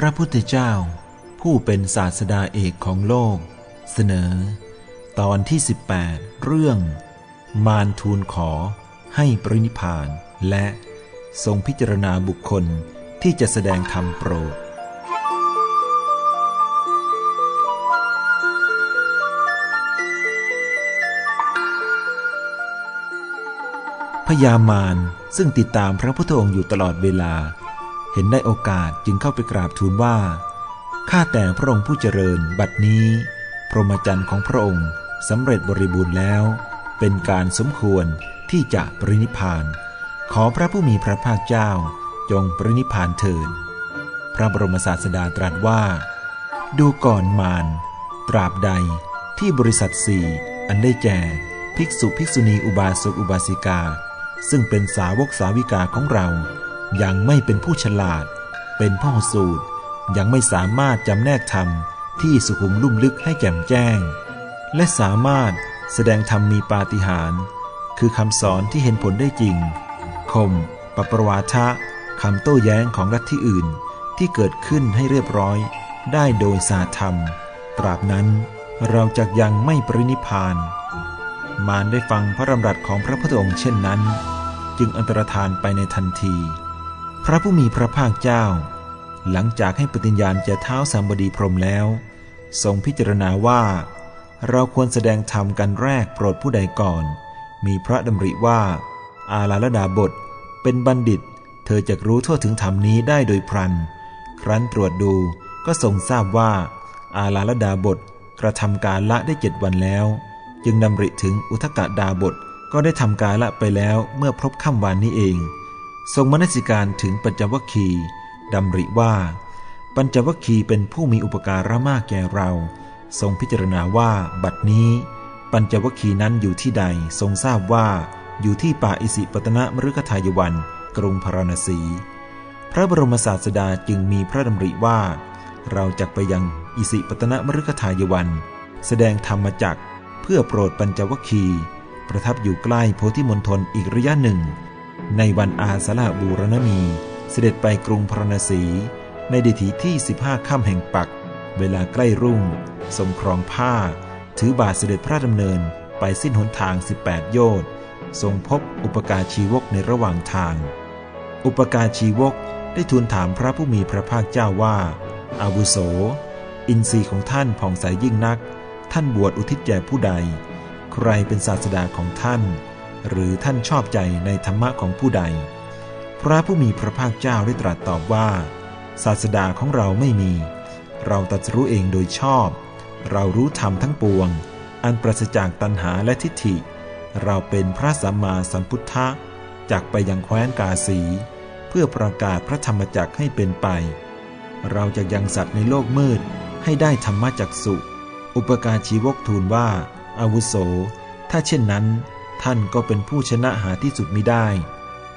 พระพุทธเจ้า ผู้เป็นศาสดาเอกของโลก เสนอ ตอนที่ 18 เรื่อง มารทูลขอให้ปรินิพานและทรงพิจารณาบุคคลที่จะแสดงธรรมโปรดพญามารซึ่งติดตามพระพุทธองค์อยู่ตลอดเวลา เห็นได้โอกาสจึงเข้าไปกราบทูลว่า ข้าแต่พระองค์ผู้เจริญบัดนี้ พรหมจรรย์ของพระองค์สำเร็จบริบูรณ์แล้ว เป็นการสมควรที่จะปรินิพาน ขอพระผู้มีพระภาคเจ้าจงปรินิพพานเถิดพระบรมศาสดาตรัสว่า ดูก่อนมารตราบใดที่บริษัทสี่อันได้แก่ภิกษุภิกษุณีอุบาสกอุบาสิกา ซึ่งเป็นสาวกสาวิกาของเรา ยังไม่เป็นผู้ฉลาด เป็นพ่อสูตร ยังไม่สามารถจำแนกธรรมที่สุขุมลุ่มลึกให้แจ่มแจ้ง และสามารถแสดงธรรมมีปาฏิหาริย์คือคำสอนที่เห็นผลได้จริง คมปปรวาทะคำโต้แย้งของรัฐที่อื่นที่เกิดขึ้นให้เรียบร้อย ได้โดยสาธรรม ตราบนั้นเราจะยังไม่ปรินิพาน มารได้ฟังพระดำรัสของพระพุทธองค์เช่นนั้น จึงอันตรธานไปในทันที พระผู้มีพระภาคเจ้า หลังจากให้ปฏิญญาณแก่เท้าสามบดีพรหมแล้ว ทรงพิจารณาว่า เราควรแสดงธรรมกันแรกโปรดผู้ใดก่อน มีพระดำริว่า อาลาลดาบท เป็นบัณฑิต เธอจะรู้ทั่วถึงธรรมนี้ได้โดยพลัน ครั้นตรวจดูก็ทรงทราบว่า อาลาลดาบทกระทำการละได้เจ็ดวันแล้ว จึงดำริถึงอุทกดาบทก็ได้ทำการละไปแล้วเมื่อพบค่ำวานนี้เอง ทรงมนสิการถึงปัญจวัคคีดำริว่า ปัญจวัคคีเป็นผู้มีอุปการะมากแก่เรา ทรงพิจารณาว่าบัดนี้ ปัญจวัคคีนั้นอยู่ที่ใดทรงทราบว่าอยู่ที่ป่าอิสิปตนะมฤคทายวัน กรุงพาราณสี พระบรมศาสดาจึงมีพระดำริว่า เราจะไปยังอิสิปตนะมฤคทายวัน แสดงธรรมจักเพื่อโปรดปัญจวัคคี ประทับอยู่ใกล้โพธิมณฑลอีกระยะหนึ่ง ในวันอาสาฬหบูรณมีเสด็จไปกรุงพราณสี ในดิถีที่ 15ค่ำแห่งปัก เวลาใกล้รุ่ง ทรงครองผ้า ถือบาทเสด็จพระดำเนินไปสิ้นหนทาง 18 โยชน์ทรงพบอุปการชีวกในระหว่างทาง อุปการชีวกได้ทูลถามพระผู้มีพระภาคเจ้าว่า อาวุโส อินทรีย์ของท่านผ่องใสยยิ่งนัก ท่านบวชอุทิศแก่ผู้ใด ใครเป็นศาสดาของท่าน หรือท่านชอบใจในธรรมะของผู้ใด พระผู้มีพระภาคเจ้าได้ตรัสตอบว่า ศาสดาของเราไม่มี เราตรัสรู้เองโดยชอบ เรารู้ธรรมทั้งปวง อันปราศจากตัณหาและทิฏฐิ เราเป็นพระสัมมาสัมพุทธะจากไปยังแคว้นกาสี เพื่อประกาศพระธรรมจักให้เป็นไป เราจะยังสัตว์ในโลกมืดให้ได้ธรรมจักสุ อุปการชีวกทูลว่าอาวุโส ถ้าเช่นนั้น ท่านก็เป็นผู้ชนะหาที่สุดมิได้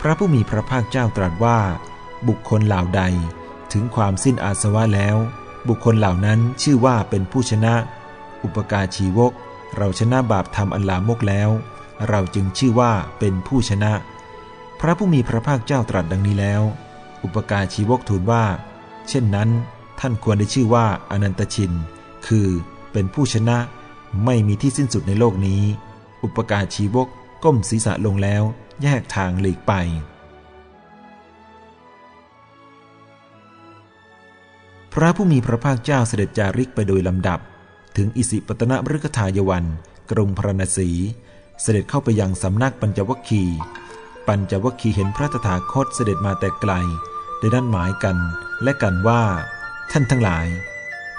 พระผู้มีพระภาคเจ้าตรัสว่า บุคคลเหล่าใด ถึงความสิ้นอาสวะแล้ว บุคคลเหล่านั้นชื่อว่าเป็นผู้ชนะ อุปการชีวก เราชนะบาปทำอันลามกแล้ว เราจึงชื่อว่าเป็นผู้ชนะ พระผู้มีพระภาคเจ้าตรัสดังนี้แล้ว อุปการชีวกทูลว่า เช่นนั้น ท่านควรได้ชื่อว่าอนันตชิน คือเป็นผู้ชนะ ไม่มีที่สิ้นสุดในโลกนี้ อุปการชีวกก้มศีรษะลงแล้วแยกทางหลีกไป พระผู้มีพระภาคเจ้าเสด็จจาริกไปโดยลำดับ ถึงอิสิปตนมฤคทายวัน กรุงพราณสีเสด็จเข้าไปยังสำนักปัญจวัคคีปัญจวัคคีเห็นพระตถาคตเสด็จมาแต่ไกล ได้นัดหมายกันและกันว่า ท่านทั้งหลาย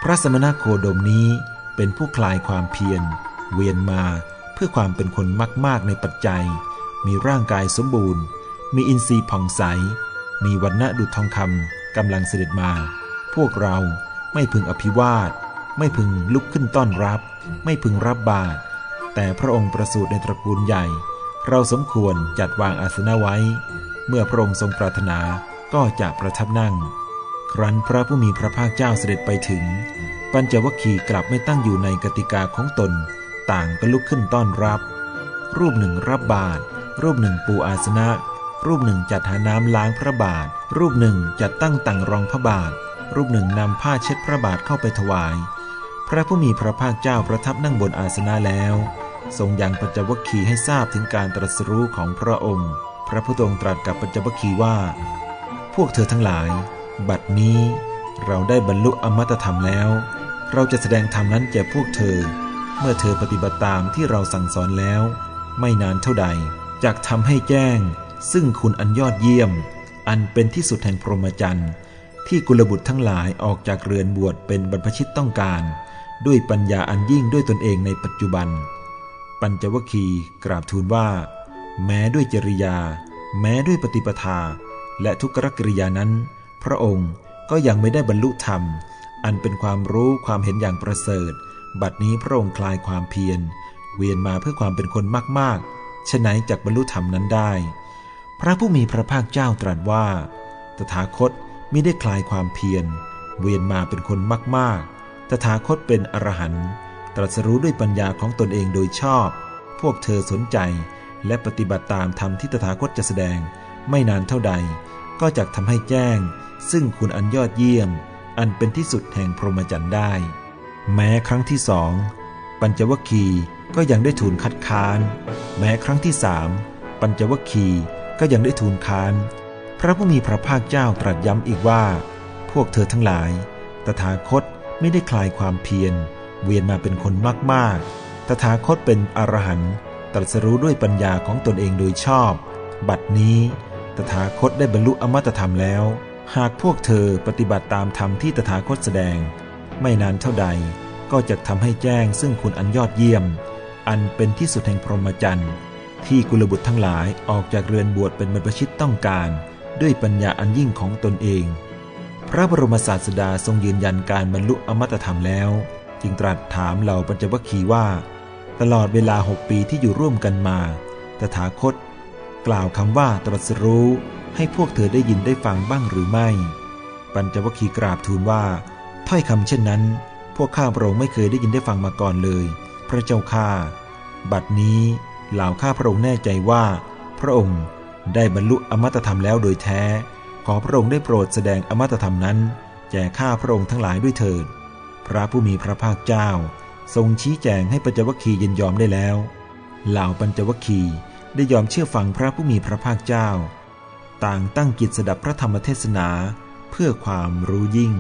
พระสมณโคดมนี้เป็นผู้คลายความเพียร เวียนมา พื่อความเป็นคนมาก ๆ ในปัจจัย มีร่างกายสมบูรณ์ มีอินทรีย์ผ่องใส มีวันณะดุจทองคำกำลังเสด็จมา พวกเราไม่พึงอภิวาท ไม่พึงลุกขึ้นต้อนรับ ไม่พึงรับบาตรแต่พระองค์ประสูติในตระกูลใหญ่ เราสมควรจัดวางอาสนะไว้ เมื่อพระองค์ทรงปรารถนาก็จะประทับนั่ง ครั้นพระผู้มีพระภาคเจ้าเสด็จไปถึง ปัญจวัคคีย์กลับไม่ตั้งอยู่ในกติกาของตน ต่างก็ลุกขึ้นต้อนรับ รูปหนึ่งรับบาตรรูปหนึ่งปูอาสนะ รูปหนึ่งจัดหาน้ำล้างพระบาท รูปหนึ่งจัดตั้งตังรองพระบาท รูปหนึ่งนำผ้าเช็ดพระบาทเข้าไปถวาย พระผู้มีพระภาคเจ้าประทับนั่งบนอาสนะแล้ว ทรงยังปัญจวัคคีย์ให้ทราบถึงการตรัสรู้ของพระองค์ พระพุทธองค์ตรัสกับปัญจวัคคีย์ว่า พวกเธอทั้งหลาย บัดนี้เราได้บรรลุอมตะธรรมแล้ว เราจะแสดงธรรมนั้นแก่พวกเธอ เมื่อเธอปฏิบัติตามที่เราสั่งสอนแล้ว ไม่นานเท่าใดจากทำให้แจ้ง ซึ่งคุณอันยอดเยี่ยม อันเป็นที่สุดแห่งพรหมจรรย์ที่กุลบุตรทั้งหลายออกจากเรือนบวชเป็นบรรพชิตต้องการ ด้วยปัญญาอันยิ่งด้วยตนเองในปัจจุบัน ปัญจวคีกราบทูลว่า แม้ด้วยจริยา แม้ด้วยปฏิปทา และทุกรกิริยานั้น พระองค์ก็ยังไม่ได้บรรลุธรรม อันเป็นความรู้ความเห็นอย่างประเสริฐ บัดนี้พระองค์คลายความเพียร เวียนมาเพื่อความเป็นคนมากๆฉะไหนจากบรรลุธรรมนั้นได้ พระผู้มีพระภาคเจ้าตรัสว่า ตถาคตมิได้คลายความเพียร เวียนมาเป็นคนมากๆ ตถาคตเป็นอรหันต์ตรัสรู้ด้วยปัญญาของตนเองโดยชอบ พวกเธอสนใจและปฏิบัติตามธรรมที่ตถาคตจะแสดง ไม่นานเท่าใด ก็จะทำให้แจ้ง ซึ่งคุณอันยอดเยี่ยม อันเป็นที่สุดแห่งพรหมจรรย์ได้ แม้ครั้งที่สองปัญจวัคคีย์ก็ยังได้ทูลคัดค้าน แม้ครั้งที่สามปัญจวัคคีย์ก็ยังได้ทูลค้าน พระผู้มีพระภาคเจ้าตรัสย้ำอีกว่า พวกเธอทั้งหลาย ตถาคตไม่ได้คลายความเพียร เวียนมาเป็นคนมากๆ ตถาคตเป็นอรหันต์ตรัสรู้ด้วยปัญญาของตนเองโดยชอบ บัดนี้ ตถาคตได้บรรลุอมตะธรรมแล้ว หากพวกเธอปฏิบัติตามธรรมที่ตถาคตแสดง ไม่นานเท่าใดก็จะทำให้แจ้งซึ่งคุณอันยอดเยี่ยม อันเป็นที่สุดแห่งพรหมจรรย์ที่กุลบุตรทั้งหลายออกจากเรือนบวชเป็นบรรพชิตต้องการ ด้วยปัญญาอันยิ่งของตนเอง พระบรมศาสดาทรงยืนยันการบรรลุอมตะธรรมแล้ว จึงตรัสถามเหล่าปัญจวัคคีย์ว่า ตลอดเวลาหกปีที่อยู่ร่วมกันมา ตถาคต กล่าวคำว่าตรัสรู้ให้พวกเธอได้ยินได้ฟังบ้างหรือไม่ ปัญจวัคคีย์กราบทูลว่า ถ้อยคำเช่นนั้น พวกข้าพระองค์ไม่เคยได้ยินได้ฟังมาก่อนเลย พระเจ้าข้าบัดนี้เหล่าข้าพระองค์แน่ใจว่า พระองค์ได้บรรลุอมตะธรรมแล้วโดยแท้ ขอพระองค์ได้โปรดแสดงอมตะธรรมนั้น แก่ข้าพระองค์ทั้งหลายด้วยเถิด พระผู้มีพระภาคเจ้า ทรงชี้แจงให้ปัญจวัคคีย์ยินยอมได้แล้ว เหล่าปัญจวัคคีย์ได้ยอมเชื่อฟังพระผู้มีพระภาคเจ้า ต่างตั้งกิจสดับพระธรรมเทศนาเพื่อความรู้ยิ่ง